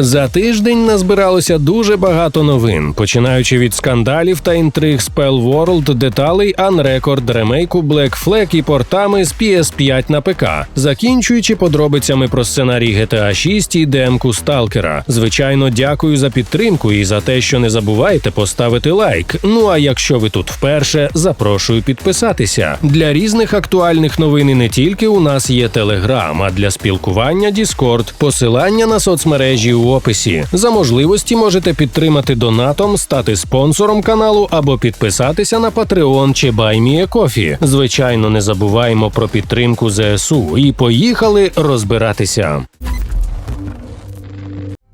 За тиждень назбиралося дуже багато новин, починаючи від скандалів та інтриг Spell World, деталей Unrecord, ремейку Black Flag і портами з PS5 на ПК, закінчуючи подробицями про сценарій GTA 6 і демку Сталкера. Звичайно, дякую за підтримку і за те, що не забувайте поставити лайк. Ну а якщо ви тут вперше, запрошую підписатися. Для різних актуальних новин і не тільки у нас є Telegram, а для спілкування Discord, посилання на соцмережі у описі. За можливості можете підтримати донатом, стати спонсором каналу або підписатися на Patreon чи BuyMeACoffee. Звичайно, не забуваємо про підтримку ЗСУ і поїхали розбиратися.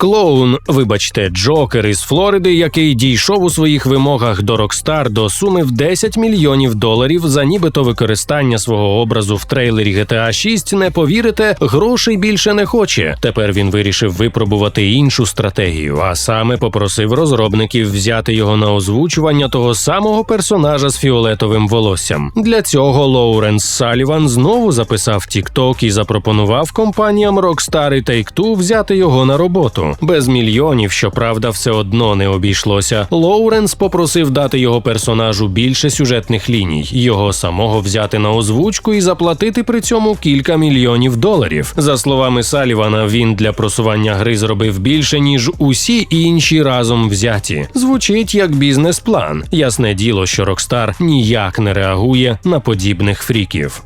Клоун, вибачте, Джокер із Флориди, який дійшов у своїх вимогах до Rockstar до суми в 10 мільйонів доларів за нібито використання свого образу в трейлері GTA 6, не повірите, грошей більше не хоче. Тепер він вирішив випробувати іншу стратегію, а саме попросив розробників взяти його на озвучування того самого персонажа з фіолетовим волоссям. Для цього Лоуренс Саліван знову записав TikTok і запропонував компаніям Rockstar і Take-Two взяти його на роботу. Без мільйонів, щоправда, все одно не обійшлося. Лоуренс попросив дати його персонажу більше сюжетних ліній, його самого взяти на озвучку і заплатити при цьому кілька мільйонів доларів. За словами Салівана, він для просування гри зробив більше ніж усі інші разом взяті. Звучить як бізнес-план. Ясне діло, що Rockstar ніяк не реагує на подібних фріків.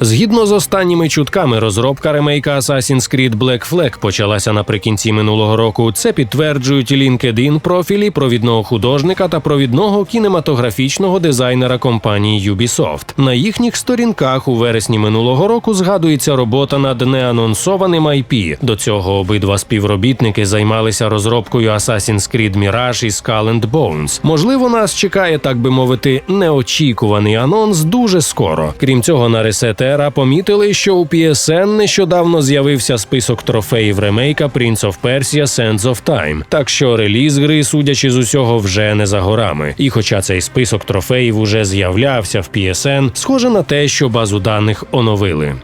Згідно з останніми чутками, розробка ремейка Assassin's Creed Black Flag почалася наприкінці минулого року. Це підтверджують LinkedIn профілі провідного художника та провідного кінематографічного дизайнера компанії Ubisoft. На їхніх сторінках у вересні минулого року згадується робота над неанонсованим IP. До цього обидва співробітники займалися розробкою Assassin's Creed Mirage і Skull and Bones. Можливо, нас чекає, так би мовити, неочікуваний анонс дуже скоро. Крім цього, на ресете Ера помітили, що у PSN нещодавно з'явився список трофеїв ремейка Prince of Persia Sands of Time. Так що реліз гри, судячи з усього, вже не за горами. І хоча цей список трофеїв уже з'являвся в PSN, схоже на те, що базу даних оновили.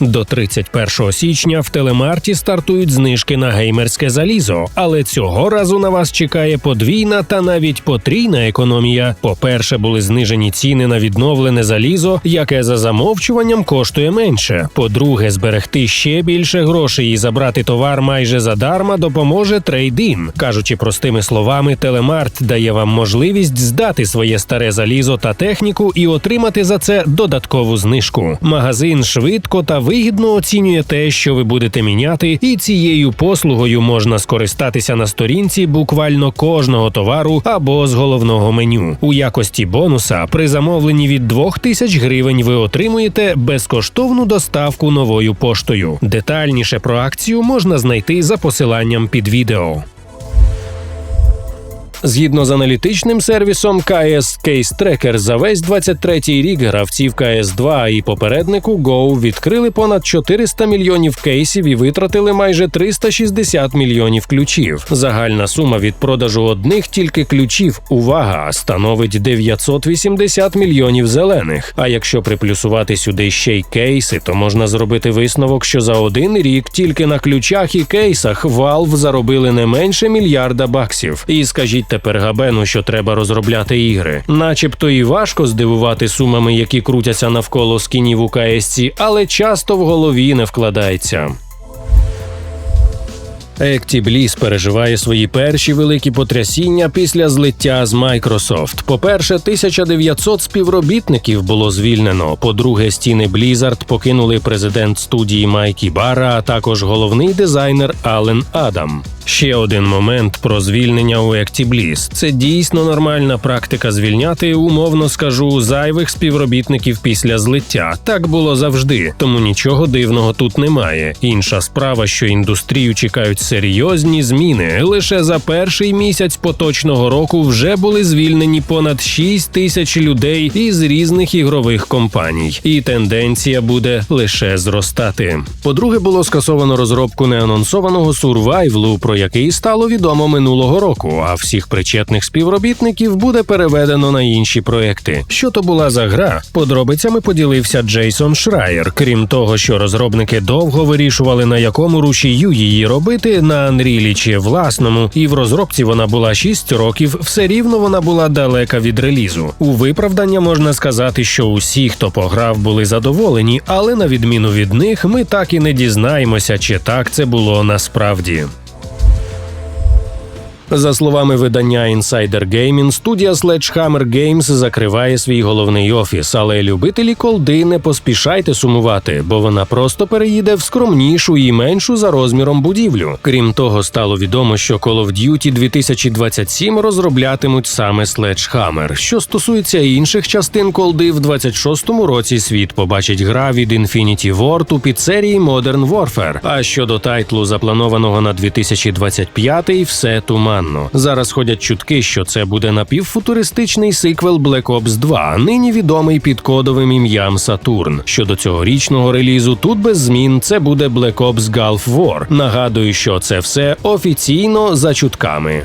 До 31 січня в телемарті стартують знижки на геймерське залізо, але цього разу на вас чекає подвійна та навіть потрійна економія. По-перше, були знижені ціни на відновлене залізо, яке за замовчуванням коштує менше. По-друге, зберегти ще більше грошей і забрати товар майже задарма допоможе трейдин. Кажучи простими словами, телемарт дає вам можливість здати своє старе залізо та техніку і отримати за це додаткову знижку. Магазин швидко та вигідно оцінює те, що ви будете міняти, і цією послугою можна скористатися на сторінці буквально кожного товару або з головного меню. У якості бонуса при замовленні від 2000 гривень ви отримуєте безкоштовну доставку новою поштою. Детальніше про акцію можна знайти за посиланням під відео. Згідно з аналітичним сервісом KS Case Tracker, за весь 23-й рік гравців ks 2 і попереднику Go відкрили понад 400 мільйонів кейсів і витратили майже 360 мільйонів ключів. Загальна сума від продажу одних тільки ключів увага становить 980 мільйонів зелених. А якщо приплюсувати сюди ще й кейси, то можна зробити висновок, що за один рік тільки на ключах і кейсах Valve заробили не менше мільярда баксів. І скажіть тепер габену, що треба розробляти ігри. Начебто і важко здивувати сумами, які крутяться навколо скінів у КСЦ, але часто в голові не вкладається. Actibliss переживає свої перші великі потрясіння після злиття з Microsoft. По-перше, 1900 співробітників було звільнено. По-друге, стіни Blizzard покинули президент студії Майкі Бара, а також головний дизайнер Ален Адам. Ще один момент про звільнення у Actibliss. Це дійсно нормальна практика звільняти, умовно скажу, зайвих співробітників після злиття. Так було завжди, тому нічого дивного тут немає. Інша справа, що індустрію чекають серйозні зміни. Лише за перший місяць поточного року вже були звільнені понад 6 тисяч людей із різних ігрових компаній, і тенденція буде лише зростати. По-друге, було скасовано розробку неанонсованого сурвайвлу, про який стало відомо минулого року. А всіх причетних співробітників буде переведено на інші проекти. Що то була за гра? Подробицями поділився Джейсон Шрайер. Крім того, що розробники довго вирішували на якому рушію її робити на Unreal чи власному, і в розробці вона була 6 років. Все рівно вона була далека від релізу. У виправдання можна сказати, що усі, хто пограв, були задоволені, але на відміну від них, ми так і не дізнаємося, чи так це було насправді. За словами видання Insider Gaming, студія Sledgehammer Games закриває свій головний офіс, але любителі колди не поспішайте сумувати, бо вона просто переїде в скромнішу і меншу за розміром будівлю. Крім того, стало відомо, що Call of Duty 2027 розроблятимуть саме Sledgehammer. Що стосується інших частин колди, в 26-му році світ побачить гра від Infinity Ward у підсерії Modern Warfare. А щодо тайтлу, запланованого на 2025-й, все туман туманно. Зараз ходять чутки, що це буде напівфутуристичний сиквел Black Ops 2, нині відомий під кодовим ім'ям Сатурн. Щодо цьогорічного релізу, тут без змін це буде Black Ops Gulf War. Нагадую, що це все офіційно за чутками.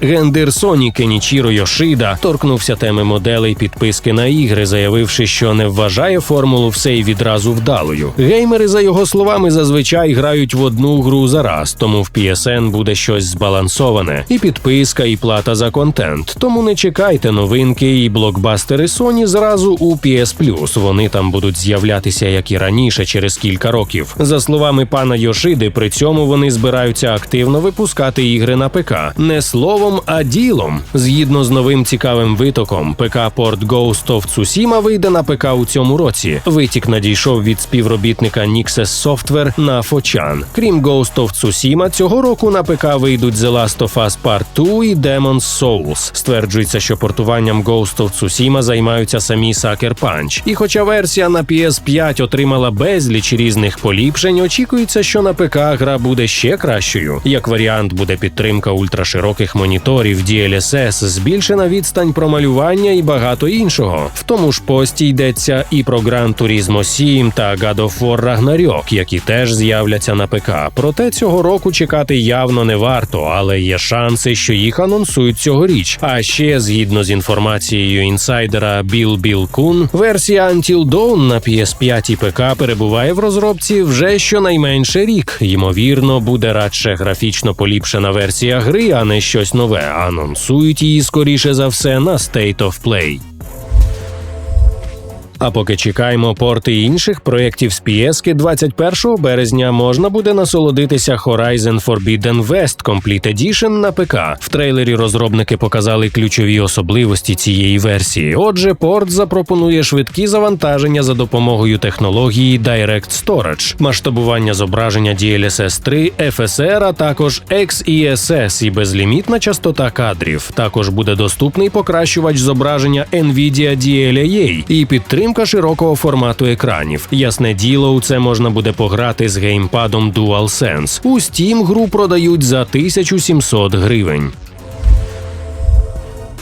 Гендир Sony Кенічіро Йошида торкнувся теми моделей підписки на ігри, заявивши, що не вважає формулу все й відразу вдалою. Геймери, за його словами, зазвичай грають в одну гру за раз, тому в PSN буде щось збалансоване, і підписка, і плата за контент. Тому не чекайте новинки і блокбастери Sony зразу у PS. Вони там будуть з'являтися як і раніше, через кілька років. За словами пана Йошиди, при цьому вони збираються активно випускати ігри на ПК. Не словом словом, а ділом. Згідно з новим цікавим витоком, ПК Порт Ghost of Tsushima вийде на ПК у цьому році. Витік надійшов від співробітника Nixes Software на Фочан. Крім Ghost of Tsushima, цього року на ПК вийдуть The Last of Us Part 2 і Demon's Souls. Стверджується, що портуванням Ghost of Tsushima займаються самі Sucker Punch. І хоча версія на PS5 отримала безліч різних поліпшень, очікується, що на ПК гра буде ще кращою. Як варіант, буде підтримка ультрашироких моніторів моніторів DLSS, збільшена відстань промалювання і багато іншого. В тому ж пості йдеться і про Gran Turismo 7 та God of War Ragnarok, які теж з'являться на ПК. Проте цього року чекати явно не варто, але є шанси, що їх анонсують цьогоріч. А ще згідно з інформацією інсайдера Біл Біл Кун, версія Until Dawn на PS5 і ПК перебуває в розробці вже щонайменше рік. Ймовірно, буде радше графічно поліпшена версія гри, а не щось нове нове, анонсують її скоріше за все на State of Play. А поки чекаємо порти інших проєктів з п'єски, 21 березня можна буде насолодитися Horizon Forbidden West Complete Edition на ПК. В трейлері розробники показали ключові особливості цієї версії. Отже, порт запропонує швидкі завантаження за допомогою технології Direct Storage, масштабування зображення DLSS 3, FSR, а також XESS і безлімітна частота кадрів. Також буде доступний покращувач зображення NVIDIA DLA і підтримка підтримка широкого формату екранів. Ясне діло, у це можна буде пограти з геймпадом DualSense. У Steam гру продають за 1700 гривень.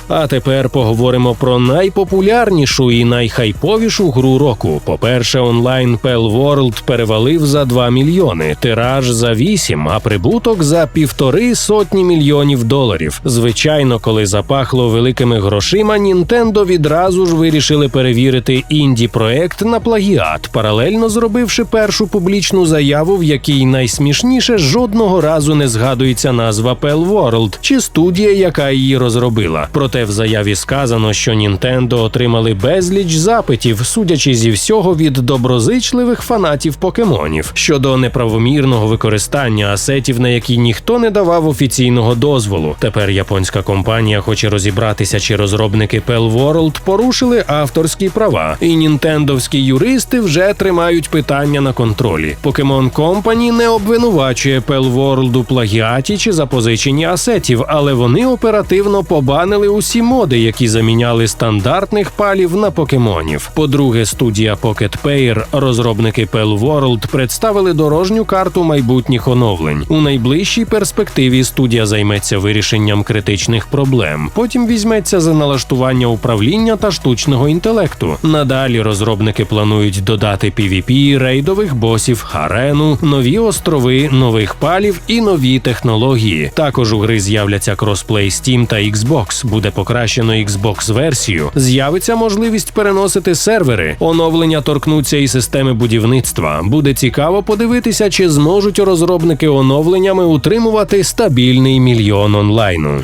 А тепер поговоримо про найпопулярнішу і найхайповішу гру року. По-перше, онлайн Pell World перевалив за 2 мільйони, тираж за 8, а прибуток за півтори сотні мільйонів доларів. Звичайно, коли запахло великими грошима, Нінтендо відразу ж вирішили перевірити інді проект на плагіат, паралельно зробивши першу публічну заяву, в якій найсмішніше жодного разу не згадується назва Pell World чи студія, яка її розробила. Проте Проте в заяві сказано, що Нінтендо отримали безліч запитів, судячи зі всього від доброзичливих фанатів покемонів щодо неправомірного використання асетів, на які ніхто не давав офіційного дозволу. Тепер японська компанія хоче розібратися, чи розробники Pell World порушили авторські права, і нінтендовські юристи вже тримають питання на контролі. Покемон Company не обвинувачує Pell World у плагіаті чи запозиченні асетів, але вони оперативно побанили у всі моди, які заміняли стандартних палів на покемонів. По-друге, студія Pocket Pair, розробники Pell World, представили дорожню карту майбутніх оновлень. У найближчій перспективі студія займеться вирішенням критичних проблем. Потім візьметься за налаштування управління та штучного інтелекту. Надалі розробники планують додати PvP, рейдових босів, арену, нові острови, нових палів і нові технології. Також у гри з'являться кросплей Steam та Xbox. Буде покращено Xbox версію. З'явиться можливість переносити сервери. Оновлення торкнуться і системи будівництва. Буде цікаво подивитися, чи зможуть розробники оновленнями утримувати стабільний мільйон онлайну.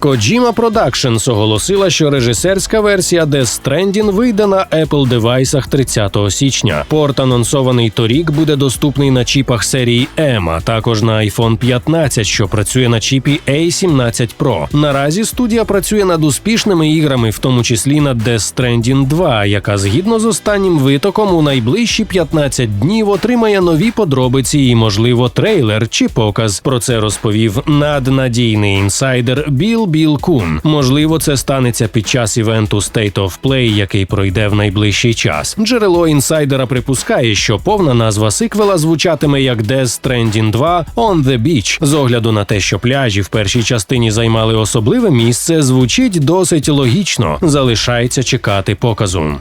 Kojima Productions оголосила, що режисерська версія Death Stranding вийде на Apple девайсах 30 січня. Порт анонсований торік буде доступний на чіпах серії M, а також на iPhone 15, що працює на чіпі A17 Pro. Наразі студія працює над успішними іграми, в тому числі над Death Stranding 2, яка згідно з останнім витоком у найближчі 15 днів отримає нові подробиці і, можливо, трейлер чи показ. Про це розповів наднадійний інсайдер Біл Біл Кун. Можливо, це станеться під час івенту State of Play, який пройде в найближчий час. Джерело інсайдера припускає, що повна назва сиквела звучатиме як Death Stranding 2 On the Beach. З огляду на те, що пляжі в першій частині займали особливе місце, звучить досить логічно. Залишається чекати показу.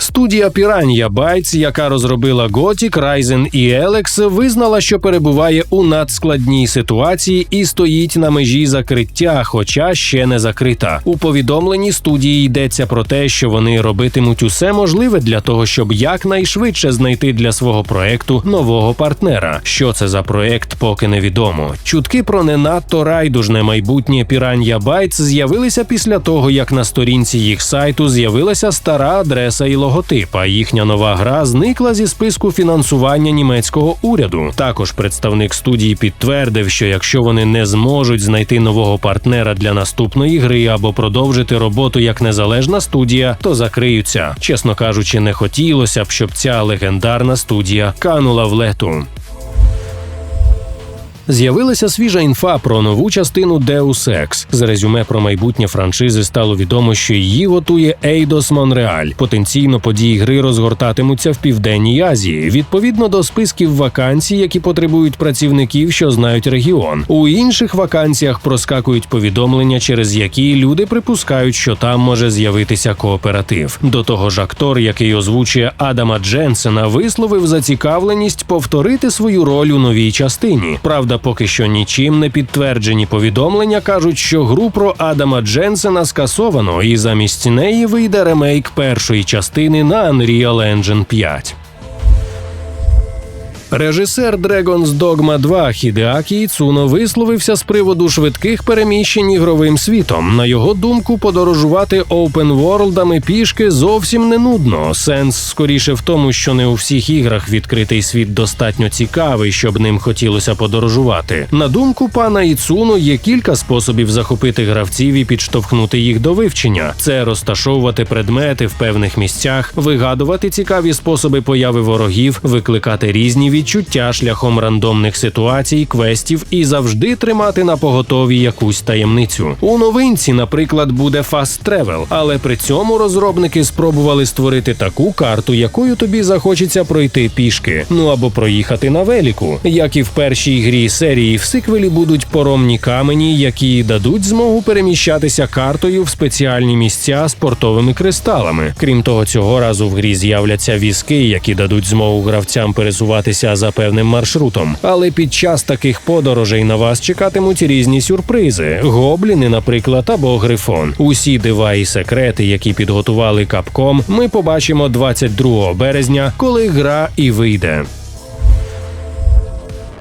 Студія Piranha Bytes, яка розробила Gothic, Ryzen і Alex, визнала, що перебуває у надскладній ситуації і стоїть на межі закриття, хоча ще не закрита. У повідомленні студії йдеться про те, що вони робитимуть усе можливе для того, щоб якнайшвидше знайти для свого проекту нового партнера. Що це за проект, поки невідомо. Чутки про не надто райдужне майбутнє Piranha Bytes з'явилися після того, як на сторінці їх сайту з'явилася стара адреса і логотип, а їхня нова гра зникла зі списку фінансування німецького уряду. Також представник студії підтвердив, що якщо вони не зможуть знайти нового партнера для наступної гри або продовжити роботу як незалежна студія, то закриються. Чесно кажучи, не хотілося б, щоб ця легендарна студія канула в лету. З'явилася свіжа інфа про нову частину Deus Ex. З резюме про майбутнє франшизи стало відомо, що її готує Eidos Montreal. Потенційно події гри розгортатимуться в південній Азії, відповідно до списків вакансій, які потребують працівників, що знають регіон. У інших вакансіях проскакують повідомлення, через які люди припускають, що там може з'явитися кооператив. До того ж, актор, який озвучує Адама Дженсена, висловив зацікавленість повторити свою роль у новій частині. Правда, поки що нічим не підтверджені повідомлення кажуть, що гру про Адама Дженсена скасовано, і замість неї вийде ремейк першої частини на Unreal Engine 5. Режисер Dragon's Dogma 2 Хідеакі Іцуно висловився з приводу швидких переміщень ігровим світом. На його думку, подорожувати оупенворлдами пішки зовсім не нудно. Сенс скоріше в тому, що не у всіх іграх відкритий світ достатньо цікавий, щоб ним хотілося подорожувати. На думку пана Іцуно, є кілька способів захопити гравців і підштовхнути їх до вивчення. Це розташовувати предмети в певних місцях, вигадувати цікаві способи появи ворогів, викликати різні відчуття шляхом рандомних ситуацій, квестів і завжди тримати на поготові якусь таємницю. У новинці, наприклад, буде Fast Travel, але при цьому розробники спробували створити таку карту, якою тобі захочеться пройти пішки, ну або проїхати на веліку. Як і в першій грі серії, в сиквелі будуть поромні камені, які дадуть змогу переміщатися картою в спеціальні місця з портовими кристалами. Крім того, цього разу в грі з'являться візки, які дадуть змогу гравцям пересуватися за певним маршрутом. Але під час таких подорожей на вас чекатимуть різні сюрпризи: гобліни, наприклад, або грифон. Усі дива і секрети, які підготували капком, ми побачимо 22 березня, коли гра і вийде.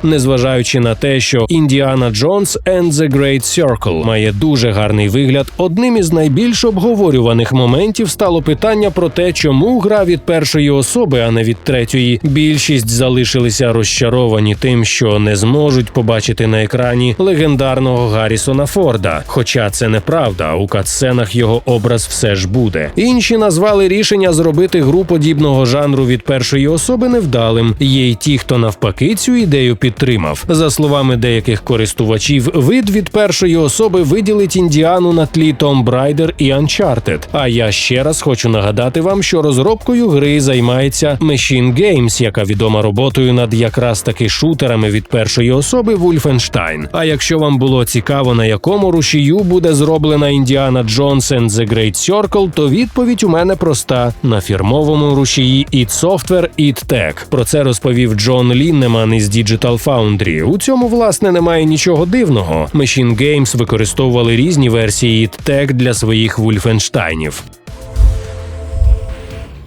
Незважаючи на те, що Індіана Джонс and the Great Circle має дуже гарний вигляд, одним із найбільш обговорюваних моментів стало питання про те, чому гра від першої особи, а не від третьої. Більшість залишилися розчаровані тим, що не зможуть побачити на екрані легендарного Гаррісона Форда. Хоча це неправда, у катсценах його образ все ж буде. Інші назвали рішення зробити гру подібного жанру від першої особи невдалим. Є й ті, хто навпаки цю ідею підтримує підтримав. За словами деяких користувачів, вид від першої особи виділить індіану на тлі Tomb Raider і Uncharted. А я ще раз хочу нагадати вам, що розробкою гри займається Machine Games, яка відома роботою над якраз таки шутерами від першої особи Wolfenstein. А якщо вам було цікаво, на якому рушію буде зроблена Індіана Джонс and The Great Circle, то відповідь у мене проста: на фірмовому рушії id Software, id Tech. Про це розповів Джон Ліннеман із Digital Foundry. У цьому власне немає нічого дивного. Machine Games використовували різні версії тек для своїх Вульфенштайнів.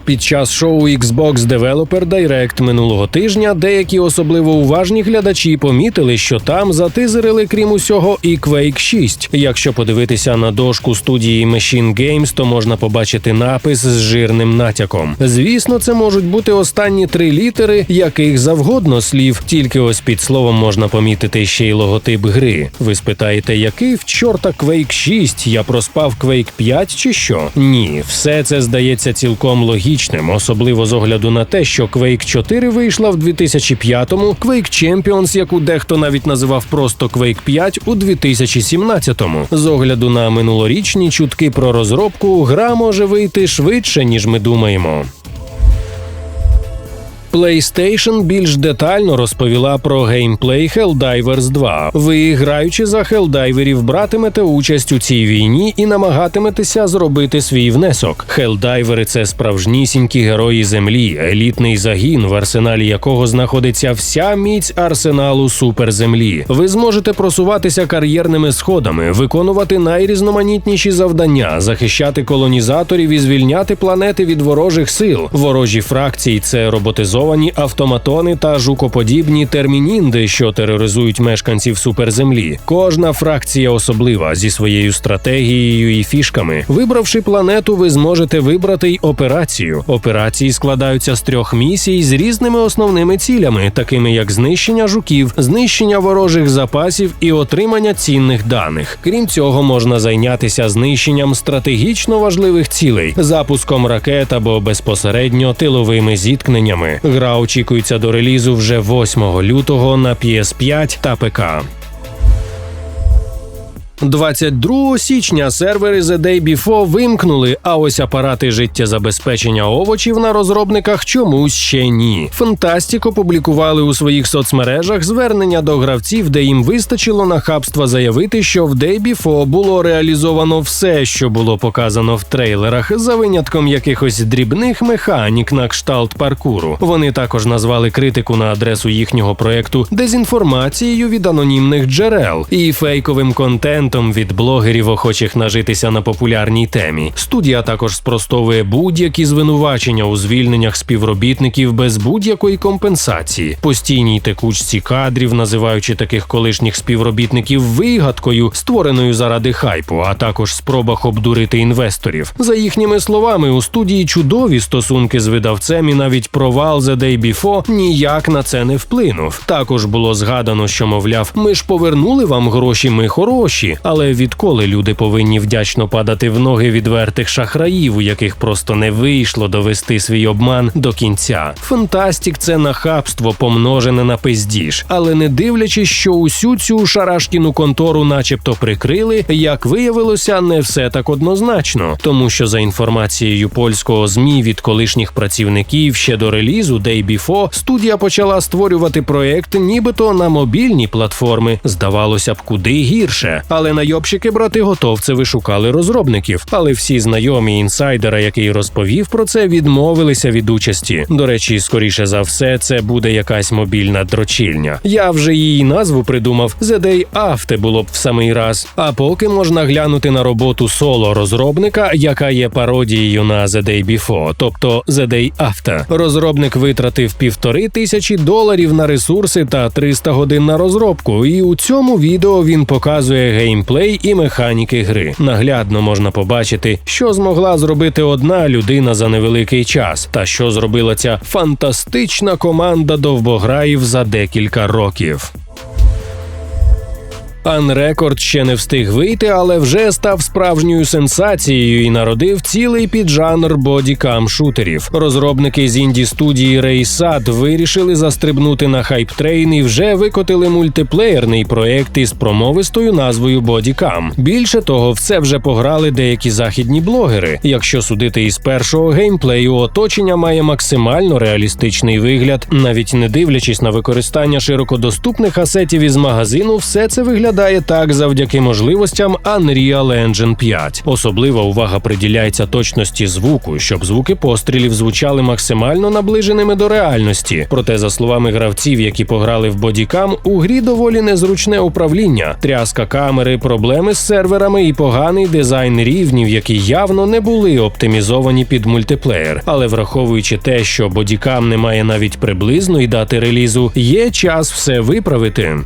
Під час шоу Xbox Developer Direct минулого тижня деякі особливо уважні глядачі помітили, що там затизерили, крім усього, і Quake 6. Якщо подивитися на дошку студії Machine Games, то можна побачити напис з жирним натяком. Звісно, це можуть бути останні три літери, яких завгодно слів. Тільки ось під словом можна помітити ще й логотип гри. Ви спитаєте, який в чорта Quake 6? Я проспав Quake 5 чи що? Ні, все це здається цілком логічним, особливо з огляду на те, що Quake 4 вийшла в 2005-му, Quake Champions, яку дехто навіть називав просто Quake 5 у 2017-му. З огляду на минулорічні чутки про розробку, гра може вийти швидше, ніж ми думаємо. PlayStation більш детально розповіла про геймплей Helldivers 2. Ви, граючи за Helldivers, братимете участь у цій війні і намагатиметеся зробити свій внесок. Хелдайвери це справжнісінькі герої землі, елітний загін, в арсеналі якого знаходиться вся міць арсеналу суперземлі. Ви зможете просуватися кар'єрними сходами, виконувати найрізноманітніші завдання, захищати колонізаторів і звільняти планети від ворожих сил. Ворожі фракції це роботизовані автоматони та жукоподібні термінінди, що тероризують мешканців суперземлі. Кожна фракція особлива зі своєю стратегією і фішками. Вибравши планету, ви зможете вибрати й операцію. Операції складаються з трьох місій з різними основними цілями, такими як знищення жуків, знищення ворожих запасів і отримання цінних даних. Крім цього, можна зайнятися знищенням стратегічно важливих цілей, запуском ракет або безпосередньо тиловими зіткненнями. Гра очікується до релізу вже 8 лютого на PS5 та ПК. 22 січня сервери The Day Before вимкнули, а ось апарати життєзабезпечення овочів на розробниках чомусь ще ні. Фантастік опублікували у своїх соцмережах звернення до гравців, де їм вистачило нахабства заявити, що в Day Before було реалізовано все, що було показано в трейлерах, за винятком якихось дрібних механік на кшталт паркуру. Вони також назвали критику на адресу їхнього проекту дезінформацією від анонімних джерел і фейковим контентом від блогерів, охочих нажитися на популярній темі. Студія також спростовує будь-які звинувачення у звільненнях співробітників без будь-якої компенсації, постійній текучці кадрів, називаючи таких колишніх співробітників вигадкою, створеною заради хайпу, а також спробах обдурити інвесторів. За їхніми словами, у студії чудові стосунки з видавцем і навіть провал The Day Before ніяк на це не вплинув. Також було згадано, що мовляв, ми ж повернули вам гроші, ми хороші. Але відколи люди повинні вдячно падати в ноги відвертих шахраїв, у яких просто не вийшло довести свій обман до кінця. Фантастік це нахабство помножене на пиздіж, але не дивлячись, що усю цю шарашкіну контору, начебто, прикрили, як виявилося, не все так однозначно, тому що за інформацією польського змі від колишніх працівників ще до релізу Day Before студія почала створювати проект, нібито на мобільні платформи. Здавалося б, куди гірше, але найобщики брати готовцеви шукали розробників, але всі знайомі інсайдера, який розповів про це, відмовилися від участі. До речі, скоріше за все, це буде якась мобільна дрочільня. Я вже її назву придумав The Day After було б в самий раз. А поки можна глянути на роботу соло розробника, яка є пародією на The Day Before, тобто The Day After. Розробник витратив півтори тисячі доларів на ресурси та 300 годин на розробку. І у цьому відео він показує геймплей і механіки гри. Наглядно можна побачити, що змогла зробити одна людина за невеликий час, та що зробила ця фантастична команда довбограїв за декілька років. Unrecord ще не встиг вийти, але вже став справжньою сенсацією і народив цілий піджанр бодікам шутерів. Розробники з інді студії Raysad вирішили застрибнути на хайп-трейн і вже викотили мультиплеєрний проект із промовистою назвою Бодікам. Більше того, в це вже пограли деякі західні блогери. Якщо судити із першого геймплею, оточення має максимально реалістичний вигляд, навіть не дивлячись на використання широкодоступних асетів із магазину, все це виглядає так завдяки можливостям Unreal Engine 5. Особлива увага приділяється точності звуку, щоб звуки пострілів звучали максимально наближеними до реальності. Проте, за словами гравців, які пограли в бодікам, у грі доволі незручне управління, тряска камери, проблеми з серверами і поганий дизайн рівнів, які явно не були оптимізовані під мультиплеєр. Але враховуючи те, що бодікам не має навіть приблизної дати релізу, є час все виправити.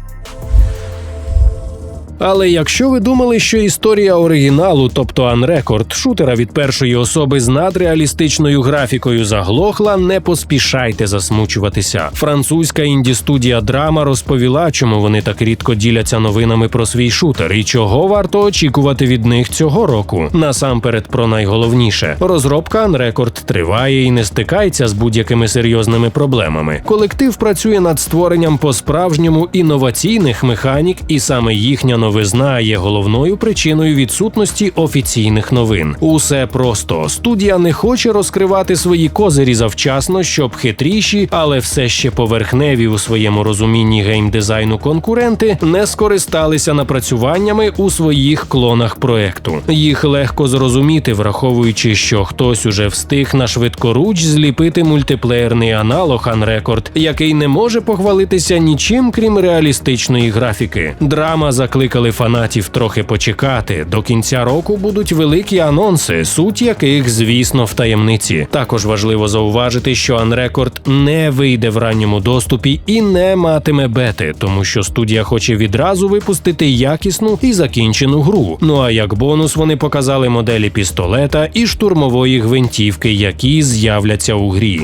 Але якщо ви думали, що історія оригіналу, тобто Unrecord, шутера від першої особи з надреалістичною графікою заглохла, не поспішайте засмучуватися. Французька інді-студія Драма розповіла, чому вони так рідко діляться новинами про свій шутер і чого варто очікувати від них цього року. Насамперед, про найголовніше, розробка Unrecord триває і не стикається з будь-якими серйозними проблемами. Колектив працює над створенням по-справжньому інноваційних механік, і саме їхня новизна є головною причиною відсутності офіційних новин. Усе просто студія не хоче розкривати свої козирі завчасно, щоб хитріші, але все ще поверхневі у своєму розумінні геймдизайну конкуренти не скористалися напрацюваннями у своїх клонах проекту. Їх легко зрозуміти, враховуючи, що хтось уже встиг на швидкоруч зліпити мультиплеєрний аналог Unrecord, який не може похвалитися нічим крім реалістичної графіки. Драма закликали фанатів трохи почекати. До кінця року будуть великі анонси, суть яких, звісно, в таємниці. Також важливо зауважити, що Unrecord не вийде в ранньому доступі і не матиме бети, тому що студія хоче відразу випустити якісну і закінчену гру. Ну а як бонус вони показали моделі пістолета і штурмової гвинтівки, які з'являться у грі.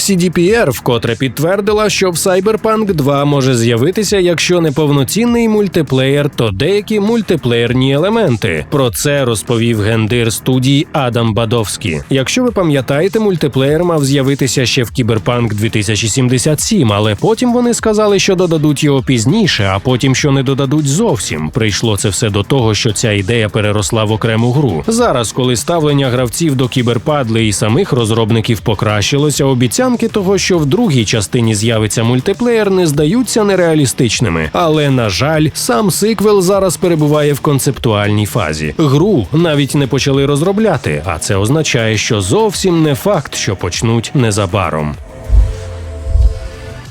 CDPR вкотре підтвердила, що в Cyberpunk 2 може з'явитися, якщо не повноцінний мультиплеєр, то деякі мультиплеєрні елементи. Про це розповів гендир студії Адам Бадовський. Якщо ви пам'ятаєте, мультиплеєр мав з'явитися ще в Cyberpunk 2077, але потім вони сказали, що додадуть його пізніше, а потім що не додадуть зовсім. Прийшло це все до того, що ця ідея переросла в окрему гру. Зараз, коли ставлення гравців до кіберпадли і самих розробників покращилося, обіцянки того, що в другій частині з'явиться мультиплеєр, не здаються нереалістичними. Але на жаль, сам сиквел зараз перебуває в концептуальній фазі. Гру навіть не почали розробляти, а це означає, що зовсім не факт, що почнуть незабаром.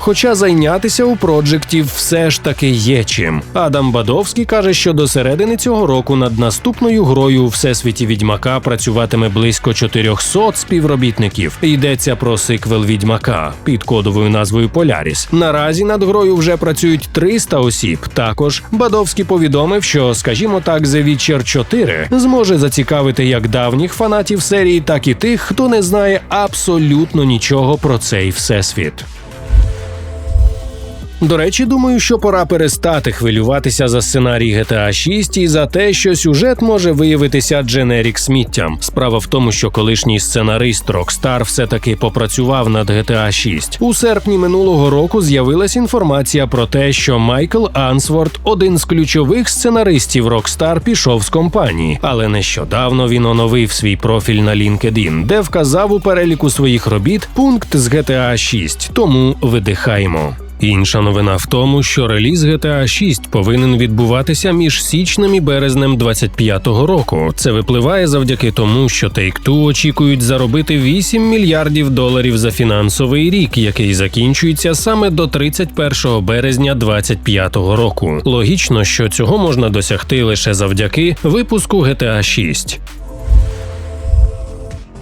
Хоча зайнятися у проджектів все ж таки є чим. Адам Бадовський каже, що до середини цього року над наступною грою у всесвіті відьмака працюватиме близько 400 співробітників. Йдеться про сиквел відьмака під кодовою назвою Поляріс. Наразі над грою вже працюють 300 осіб. Також Бадовський повідомив, що, скажімо так, The Witcher 4 зможе зацікавити як давніх фанатів серії, так і тих, хто не знає абсолютно нічого про цей всесвіт. До речі, думаю, що пора перестати хвилюватися за сценарій GTA 6 і за те, що сюжет може виявитися дженерік сміттям. Справа в тому, що колишній сценарист Rockstar все-таки попрацював над GTA 6. У серпні минулого року з'явилась інформація про те, що Майкл Ансворт, один з ключових сценаристів Rockstar, пішов з компанії, але нещодавно він оновив свій профіль на LinkedIn, де вказав у переліку своїх робіт пункт з GTA 6. Тому видихаємо. Інша новина в тому, що реліз GTA 6 повинен відбуватися між січнем і березнем 25-го року. Це випливає завдяки тому, що Take-Two очікують заробити 8 мільярдів доларів за фінансовий рік, який закінчується саме до 31 березня 25-го року. Логічно, що цього можна досягти лише завдяки випуску GTA 6.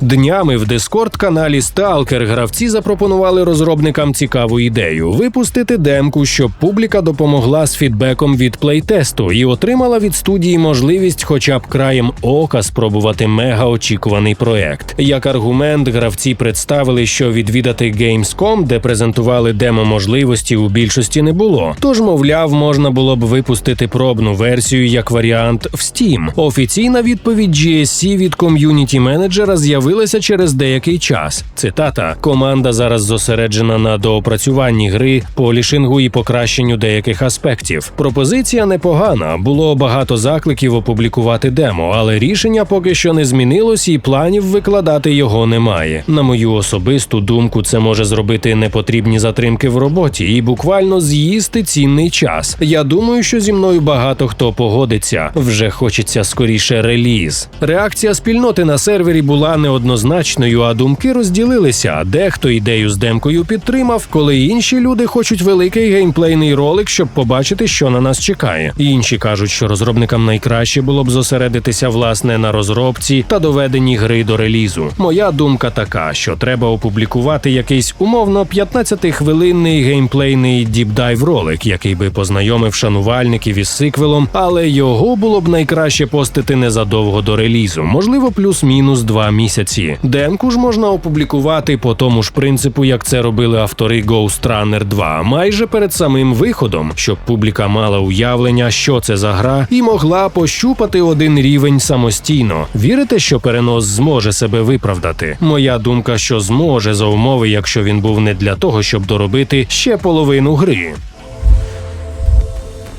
Днями в дискорд-каналі Stalker гравці запропонували розробникам цікаву ідею випустити демку, щоб публіка допомогла з фідбеком від плейтесту і отримала від студії можливість, хоча б краєм ока, спробувати мега очікуваний проект. Як аргумент, гравці представили, що відвідати Gamescom, де презентували демо можливості, у більшості не було. Тож, мовляв, можна було б випустити пробну версію як варіант в Steam. Офіційна відповідь GSC від ком'юніті менеджера з'явилася через деякий час. Цитата: команда зараз зосереджена на доопрацюванні гри, полішингу і покращенню деяких аспектів. Пропозиція непогана. Було багато закликів опублікувати демо, але рішення поки що не змінилось, і планів викладати його немає. На мою особисту думку, це може зробити непотрібні затримки в роботі і буквально з'їсти цінний час. Я думаю, що зі мною багато хто погодиться. Вже хочеться скоріше реліз. Реакція спільноти на сервері була неоднозначною, а думки розділилися. Дехто ідею з демкою підтримав, коли інші люди хочуть великий геймплейний ролик, щоб побачити, що на нас чекає. Інші кажуть, що розробникам найкраще було б зосередитися власне на розробці та доведенні гри до релізу. Моя думка така, що треба опублікувати якийсь умовно 15-хвилинний геймплейний діпдайв ролик, який би познайомив шанувальників із сиквелом, але його було б найкраще постити незадовго до релізу, можливо, плюс-мінус два місяці. Демку ж можна опублікувати по тому ж принципу, як це робили автори Ghost Runner 2, майже перед самим виходом, щоб публіка мала уявлення, що це за гра, і могла пощупати один рівень самостійно. Вірите, що перенос зможе себе виправдати? Моя думка, що зможе за умови, якщо він був не для того, щоб доробити ще половину гри.